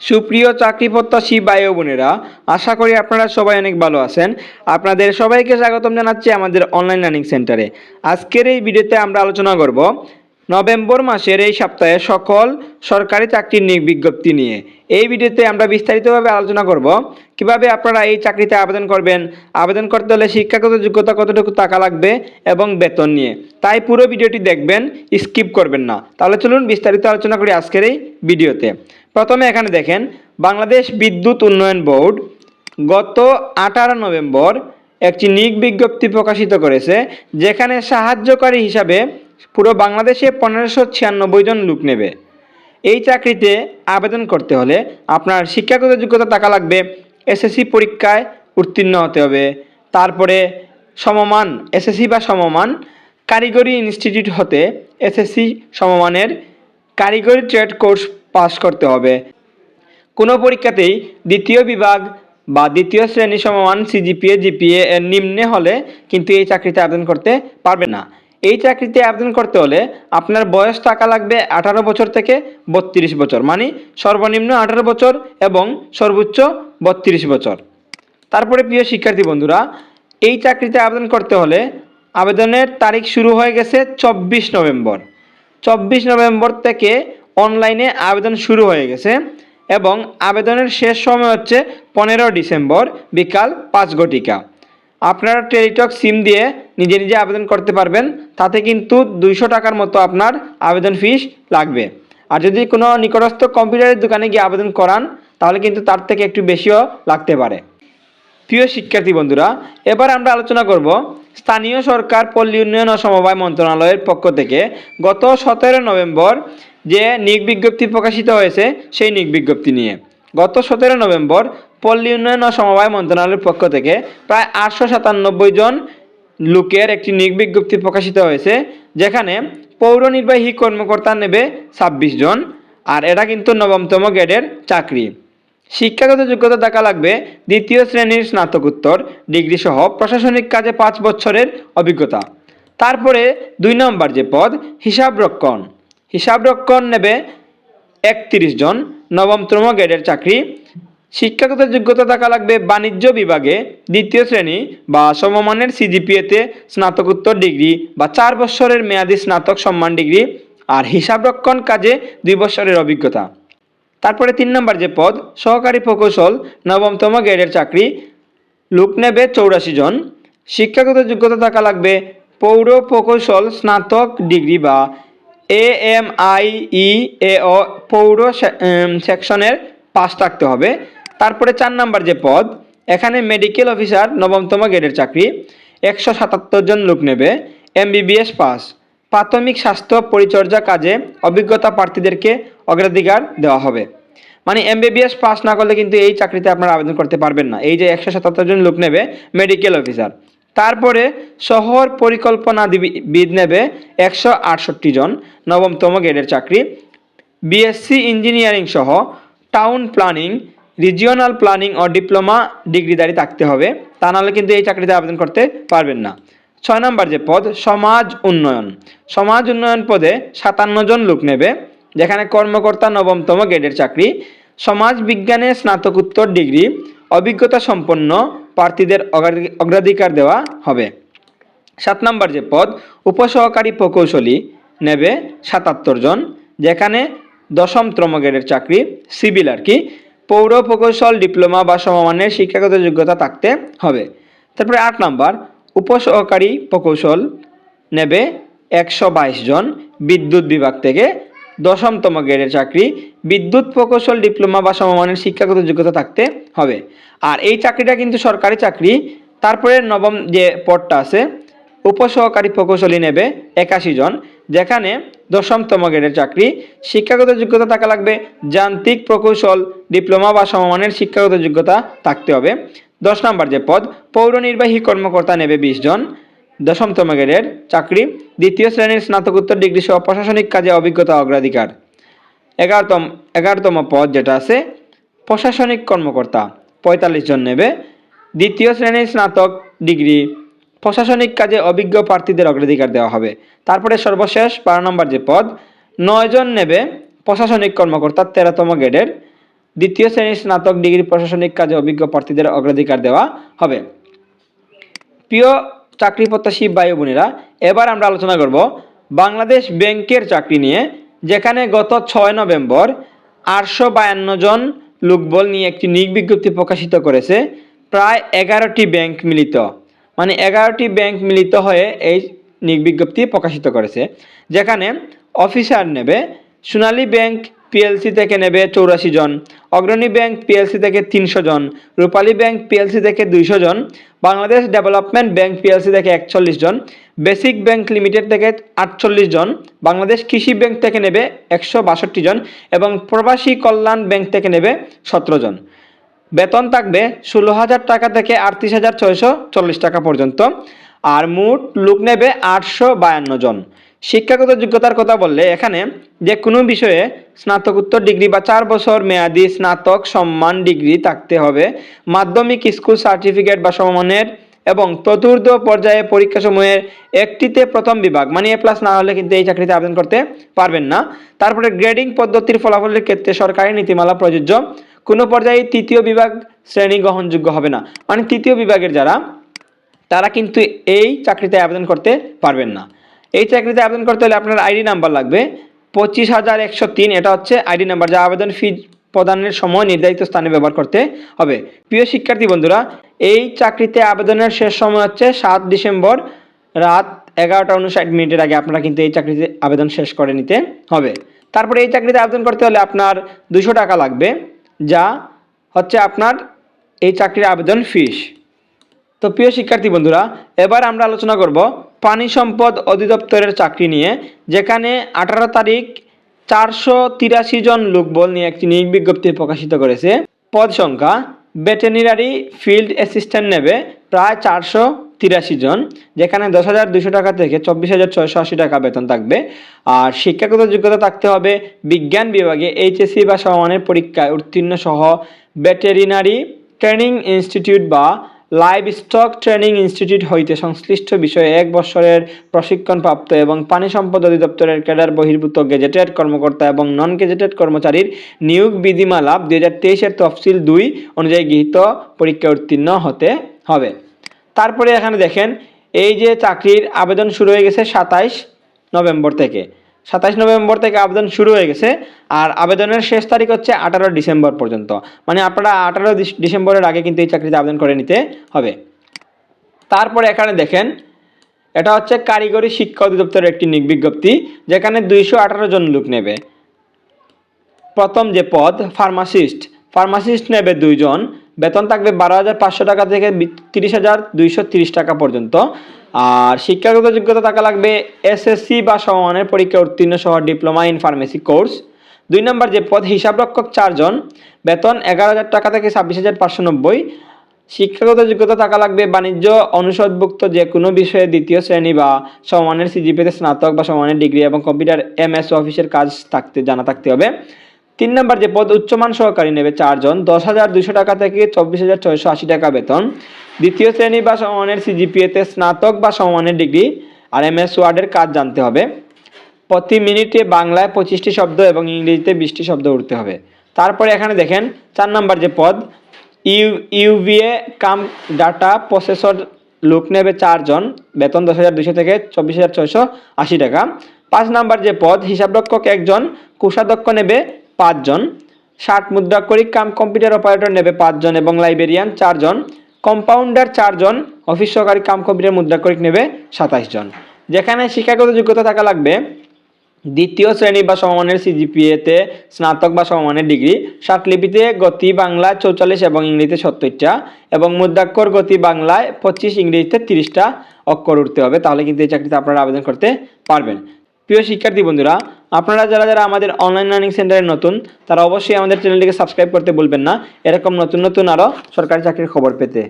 সুপ্রিয় চাকরি প্রত্যাশী ভাই বোনেরা, আশা করি আপনারা সবাই অনেক ভালো আছেন। আপনাদের সবাইকে স্বাগতম জানাচ্ছি আমাদের অনলাইন লার্নিং সেন্টারে আজকের এই ভিডিওতে আমরা আলোচনা করব নভেম্বর মাসের এই সপ্তাহে সকল সরকারি চাকরির বিজ্ঞপ্তি নিয়ে। এই ভিডিওতে আমরা বিস্তারিতভাবে আলোচনা করব, কীভাবে আপনারা এই চাকরিতে আবেদন করবেন, আবেদন করতে হলে শিক্ষাগত যোগ্যতা কতটুকু টাকা লাগবে এবং বেতন নিয়ে। তাই পুরো ভিডিওটি দেখবেন, স্কিপ করবেন না। তাহলে চলুন বিস্তারিত আলোচনা করি আজকের এই ভিডিওতে। প্রথমে এখানে দেখেন, বাংলাদেশ বিদ্যুৎ উন্নয়ন বোর্ড গত আঠারো নভেম্বর একটি নিক বিজ্ঞপ্তি প্রকাশিত করেছে, যেখানে সাহায্যকারী হিসাবে পুরো বাংলাদেশে পনেরোশো ছিয়ানব্বই জন লোক নেবে। এই চাকরিতে আবেদন করতে হলে আপনার শিক্ষাগত যোগ্যতা টাকা লাগবে, এসএসসি পরীক্ষায় উত্তীর্ণ হতে হবে। তারপরে সমমান, এসএসসি বা সমমান, কারিগরি ইনস্টিটিউট হতে এসএসসি সমমানের কারিগরি ট্রেড কোর্স করতে হবে। কোনো পরীক্ষাতেই দ্বিতীয় বিভাগ বা দ্বিতীয় শ্রেণি সমমান সিজিপিএ, জিপিএ এর নিম্নে হলে কিন্তু এই চাকরিতে আবেদন করতে পারবে না। এই চাকরিতে আবেদন করতে হলে আপনার বয়স টাকা লাগবে আঠারো বছর থেকে বত্রিশ বছর মানে সর্বনিম্ন আঠারো বছর এবং সর্বোচ্চ বত্রিশ বছর। তারপরে প্রিয় শিক্ষার্থী বন্ধুরা, এই চাকরিতে আবেদন করতে হলে আবেদনের তারিখ শুরু হয়ে গেছে চব্বিশ নভেম্বর। চব্বিশ নভেম্বর থেকে অনলাইনে আবেদন শুরু হয়ে গেছে এবং আবেদনের শেষ সময় হচ্ছে পনেরো ডিসেম্বর বিকাল পাঁচ ঘটিকা। আপনারা টেলিটক সিম দিয়ে নিজে নিজে আবেদন করতে পারবেন, তাতে কিন্তু দুইশো টাকার মতো আপনার আবেদন ফিস লাগবে। আর যদি কোনো নিকটস্থ কম্পিউটারের দোকানে গিয়ে আবেদন করান, তাহলে কিন্তু তার থেকে একটু বেশিও লাগতে পারে। প্রিয় শিক্ষার্থী বন্ধুরা, এবার আমরা আলোচনা করব স্থানীয় সরকার পল্লী উন্নয়ন ও সমবায় মন্ত্রণালয়ের পক্ষ থেকে গত সতেরো নভেম্বর যে নিয়োগ বিজ্ঞপ্তি প্রকাশিত হয়েছে সেই নিয়োগ বিজ্ঞপ্তি নিয়ে। গত সতেরো নভেম্বর পল্লী উন্নয়ন ও সমবায় মন্ত্রণালয়ের পক্ষ থেকে প্রায় আটশো সাতানব্বই জন লোকের একটি নিয়োগ বিজ্ঞপ্তি প্রকাশিত হয়েছে, যেখানে পৌর নির্বাহী কর্মকর্তা নেবে ছাব্বিশ জন, আর এটা কিন্তু নবমতম গ্রেডের চাকরি। শিক্ষাগত যোগ্যতা থাকা লাগবে দ্বিতীয় শ্রেণির স্নাতকোত্তর ডিগ্রি সহ প্রশাসনিক কাজে পাঁচ বছরের অভিজ্ঞতা। তারপরে দুই নম্বর যে পদ হিসাবরক্ষণ হিসাবরক্ষণ নেবে একত্রিশ জন। নবমতম গ্রেডের চাকরি। শিক্ষাগত যোগ্যতা থাকা লাগবে বাণিজ্য বিভাগে। দ্বিতীয় শ্রেণি বা সমমানের সিজিপিএতে স্নাতকোত্তর ডিগ্রি বা চার বছরের মেয়াদি স্নাতক সম্মান ডিগ্রি আর হিসাবরক্ষণ কাজে দুই বছরের অভিজ্ঞতা। তারপরে তিন নম্বর যে পদ, সহকারী প্রকৌশল নবমতম গ্রেডের চাকরি, লোক নেবে চৌরাশি জন। শিক্ষাগত যোগ্যতা থাকা লাগবে পৌর প্রকৌশল, স্নাতক ডিগ্রি বা এ এম আই ই এ ও পৌর সেকশনের পাস থাকতে হবে। তারপরে চার নাম্বার যে পদ, এখানে মেডিকেল অফিসার নবমতম গ্রেডের চাকরি, একশো সাতাত্তর জন লোক নেবে এমবিবিএস পাস। প্রাথমিক স্বাস্থ্য পরিচর্যা কাজে অভিজ্ঞতা প্রার্থীদেরকে অগ্রাধিকার দেওয়া হবে। মানে এমবিবিএস পাস না করলে কিন্তু এই চাকরিতে আপনারা আবেদন করতে পারবেন না। এই যে একশো সাতাত্তর জন লোক নেবে মেডিকেল অফিসার তারপরে শহর পরিকল্পনা বিদ নেবে একশো আটষট্টি জন, নবমতম গ্রেডের চাকরি। বিএসসি ইঞ্জিনিয়ারিং সহ টাউন প্ল্যানিং রিজিওনাল প্ল্যানিং ও ডিপ্লোমা ডিগ্রিধারী থাকতে হবে। তা নাহলে কিন্তু এই চাকরিতে আবেদন করতে পারবেন না। ছয় নম্বর যে পদ, সমাজ উন্নয়ন। সমাজ উন্নয়ন পদে সাতান্ন জন লোক নেবে, যেখানে কর্মকর্তা নবমতম গ্রেডের চাকরি, সমাজ বিজ্ঞানে স্নাতকোত্তর ডিগ্রি, অভিজ্ঞতা সম্পন্ন প্রার্থীদের অগ্রাধি- অগ্রাধিকার দেওয়া হবে। সাত নম্বর যে পদ, উপসহকারী প্রকৌশলী নেবে সাতাত্তর জন, যেখানে দশমতম গ্রেডের চাকরি, সিভিল আর কি, পৌর প্রকৌশল, ডিপ্লোমা বা সমমানের শিক্ষাগত যোগ্যতা থাকতে হবে। তারপরে আট নম্বর, উপসহকারী প্রকৌশল নেবে একশো বাইশ জন, বিদ্যুৎ বিভাগ থেকে দশমতম গ্রেডের চাকরি, বিদ্যুৎ প্রকৌশল, ডিপ্লোমা বা সমমানের শিক্ষাগত যোগ্যতা থাকতে হবে। আর এই চাকরিটা কিন্তু সরকারি চাকরি, তারপরে নবম যে পদটা আছে, উপসহকারী প্রকৌশলী নেবে একাশি জন, যেখানে দশমতম গ্রেডের চাকরি, শিক্ষাগত যোগ্যতা থাকা লাগবে, যান্ত্রিক প্রকৌশল, ডিপ্লোমা বা সমমানের শিক্ষাগত যোগ্যতা থাকতে হবে। দশ নম্বর যে পদ পৌর নির্বাহী কর্মকর্তা নেবে বিশ জন দশমতম গ্রেডের চাকরি, দ্বিতীয় শ্রেণির স্নাতকোত্তর ডিগ্রি সহ প্রশাসনিক কাজে অভিজ্ঞতা অগ্রাধিকার। এগারোতম এগারোতম পদ যেটা আছে, প্রশাসনিক কর্মকর্তা, পঁয়তাল্লিশ জন নেবে। দ্বিতীয় শ্রেণির স্নাতক ডিগ্রি, প্রশাসনিক কাজে অভিজ্ঞ প্রার্থীদের অগ্রাধিকার দেওয়া হবে। তারপরে সর্বশেষ বারো নম্বর যে পদ, নয় জন নেবে প্রশাসনিক কর্মকর্তা, তেরোতম গ্রেডের দ্বিতীয় শ্রেণির স্নাতক ডিগ্রি প্রশাসনিক কাজে অভিজ্ঞ প্রার্থীদের অগ্রাধিকার দেওয়া হবে। প্রিয় চাকরি প্রত্যাশী ভাই বোনেরা, এবার আমরা আলোচনা করব বাংলাদেশ ব্যাংকের চাকরি নিয়ে, যেখানে গত ছয় নভেম্বর আটশো বায়ান্ন জন লোকবল নিয়ে একটি নিয়োগ বিজ্ঞপ্তি প্রকাশিত করেছে, প্রায় এগারোটি ব্যাংক মিলিত। মানে এগারোটি ব্যাংক মিলিত হয়ে এই নিয়োগ বিজ্ঞপ্তি প্রকাশিত করেছে, যেখানে অফিসার নেবে, সোনালী ব্যাংক পিএলসি থেকে নেবে চৌরাশি জন। অগ্রণী ব্যাংক পিএলসি থেকে তিনশো জন। রূপালী ব্যাংক পিএলসি থেকে দুইশো জন। বাংলাদেশ ডেভেলপমেন্ট ব্যাংক পিএলসি থেকে একচল্লিশ জন। বেসিক ব্যাংক লিমিটেড থেকে আটচল্লিশ জন। বাংলাদেশ কৃষি ব্যাংক থেকে নেবে একশো বাষট্টি জন এবং প্রবাসী কল্যাণ ব্যাংক থেকে নেবে সতেরো জন। বেতন থাকবে ষোলো হাজার টাকা থেকে আটত্রিশ হাজার ছয়শো চল্লিশ টাকা পর্যন্ত। আর মোট লোক নেবে আটশো বায়ান্ন জন। শিক্ষাগত যোগ্যতার কথা বললে, এখানে যে কোনো বিষয়ে স্নাতকোত্তর ডিগ্রি বা চার বছর মেয়াদি স্নাতক সম্মান ডিগ্রি থাকতে হবে। মাধ্যমিক স্কুল সার্টিফিকেট বা সমমানের এবং চতুর্থ পর্যায়ে পরীক্ষাসমূহের একটিতে প্রথম বিভাগ মানে এ প্লাস না হলে কিন্তু এই চাকরিতে আবেদন করতে পারবেন না। তারপরে গ্রেডিং পদ্ধতির ফলাফলের ক্ষেত্রে সরকারি নীতিমালা প্রযোজ্য। কোনো পর্যায়ে তৃতীয় বিভাগ শ্রেণি গ্রহণযোগ্য হবে না। মানে তৃতীয় বিভাগের যারা, তারা কিন্তু এই চাকরিতে আবেদন করতে পারবেন না। এই চাকরিতে আবেদন করতে হলে আপনার আইডি নাম্বার লাগবে। পঁচিশ হাজার একশো তিন, এটা হচ্ছে আইডি নাম্বার যা আবেদন ফি প্রদানের সময় নির্ধারিত স্থানে ব্যবহার করতে হবে। প্রিয় শিক্ষার্থী বন্ধুরা, এই চাকরিতে আবেদনের শেষ সময় হচ্ছে সাত ডিসেম্বর রাত এগারোটা উনষাট মিনিটের আগে আপনারা কিন্তু এই চাকরিতে আবেদন শেষ করে নিতে হবে। তারপরে এই চাকরিতে আবেদন করতে হলে আপনার দুশো টাকা লাগবে, যা হচ্ছে আপনার এই চাকরির আবেদন ফিস। তো প্রিয় শিক্ষার্থী বন্ধুরা, এবার আমরা আলোচনা করব পানি সম্পদ অধিদপ্তরের চাকরি নিয়ে, যেখানে আঠারো তারিখ চারশো তিরাশি জন লোকবল নিয়ে একটি নিয়োগ বিজ্ঞপ্তি প্রকাশিত করেছে। পদ সংখ্যা, ভেটেরিনারি ফিল্ড অ্যাসিস্ট্যান্ট নেবে প্রায় চারশো তিরাশি জন, যেখানে দশ হাজার দুশো টাকা থেকে চব্বিশ হাজার ছয়শো আশি টাকা বেতন থাকবে। আর শিক্ষাগত যোগ্যতা থাকতে হবে বিজ্ঞান বিভাগে, এইচএসসি বা সমমানের পরীক্ষায় উত্তীর্ণ সহ ভেটেরিনারি ট্রেনিং ইনস্টিটিউট বা লাইভ স্টক ট্রেনিং ইনস্টিটিউট হইতে সংশ্লিষ্ট বিষয়ে এক বছরের প্রশিক্ষণপ্রাপ্ত এবং পানি সম্পদ অধিদপ্তরের ক্যাডার বহির্ভূত গেজেটেড কর্মকর্তা এবং নন গেজেটেড কর্মচারীর নিয়োগ বিধিমালা দুই হাজার তেইশের তফসিল দুই অনুযায়ী গৃহীত পরীক্ষা উত্তীর্ণ হতে হবে। তারপরে এখানে দেখেন, এই যে চাকরির আবেদন শুরু হয়ে গেছে সাতাইশ নভেম্বর থেকে। সাতাইশ নভেম্বর থেকে আবেদন শুরু হয়ে গেছে আর আবেদনের শেষ তারিখ হচ্ছে আঠারো ডিসেম্বর পর্যন্ত। মানে আপনারা আঠারো ডিসেম্বরের আগে কিন্তু এই চাকরিতে আবেদন করে নিতে হবে। তারপরে এখানে দেখেন, এটা হচ্ছে কারিগরি শিক্ষা অধিদপ্তরের একটি বিজ্ঞপ্তি, যেখানে দুইশো আঠারো জন লোক নেবে। প্রথম যে পদ ফার্মাসিস্ট ফার্মাসিস্ট নেবে দুইজন বেতন থাকবে বারো হাজার পাঁচশো টাকা থেকে তিরিশ হাজার দুইশো তিরিশ টাকা পর্যন্ত। আর শিক্ষাগত যোগ্যতা থাকা লাগবে এসএসসি বা সমমানের পরীক্ষা উত্তীর্ণ সহ ডিপ্লোমা ইন ফার্মেসি কোর্স। দুই নম্বর যে পদ, হিসাবরক্ষক চারজন, বেতন এগারো হাজার টাকা থেকে ছাব্বিশ হাজার পাঁচশো নব্বই। শিক্ষাগত যোগ্যতা থাকা লাগবে বাণিজ্য অনুষদভুক্ত যে কোনো বিষয়ে দ্বিতীয় শ্রেণি বা সমমানের সিজিপিতে স্নাতক বা সমমানের ডিগ্রি এবং কম্পিউটার এমএস অফিসের কাজ থাকতে জানা থাকতে হবে। তিন নম্বর যে পদ উচ্চমান সহকারী নেবে চারজন, দশ হাজার দুশো টাকা থেকে চব্বিশ হাজার ছয়শো আশি টাকা বেতন। দ্বিতীয় শ্রেণি বা সমমানের সিজিপিএতে স্নাতক বা সমমানের ডিগ্রি আর এমএস ওয়ার্ডের কাজ জানতে হবে। প্রতি মিনিটে বাংলায় পঁচিশটি শব্দ এবং ইংরেজিতে বিশটি শব্দ উঠতে হবে। তারপরে এখানে দেখেন, চার নম্বর যে পদ, ইউ ইউভিএ কাম ডাটা প্রসেসর লোক নেবে চারজন, বেতন দশ হাজার দুশো থেকে চব্বিশ হাজার ছয়শো আশি টাকা। পাঁচ নাম্বার যে পদ, হিসাবরক্ষক একজন, কোষাধ্যক্ষ নেবে পাঁচজন, ষাট মুদ্রাক্ষরিক কাম কম্পিউটার অপারেটর নেবে পাঁচজন এবং লাইব্রেরিয়ান চারজন, কম্পাউন্ডার চারজন, অফিস সহকারী কাম কম্পিউটার মুদ্রাক্ষরিক নেবে সাতাইশ জন যেখানে শিক্ষাগত যোগ্যতা থাকা লাগবে, দ্বিতীয় শ্রেণি বা সমমানের সিজিপিএতে স্নাতক বা সমমানের ডিগ্রি লিপিতে গতি বাংলায় চৌচল্লিশ এবং ইংরেজিতে সত্তরটা এবং মুদ্রাক্ষর গতি বাংলায় পঁচিশ, ইংরেজিতে তিরিশটা অক্ষর উঠতে হবে, তাহলে কিন্তু এই চাকরিতে আপনারা আবেদন করতে পারবেন। প্রিয় শিক্ষার্থী বন্ধুরা আপনারা যারা যারা আমাদের অনলাইন লার্নিং সেন্টারে নতুন, তারা অবশ্যই আমাদের চ্যানেলটিকে সাবস্ক্রাইব করতে বলবেন না। এরকম নতুন নতুন আরও সরকারি চাকরির খবর পেতে।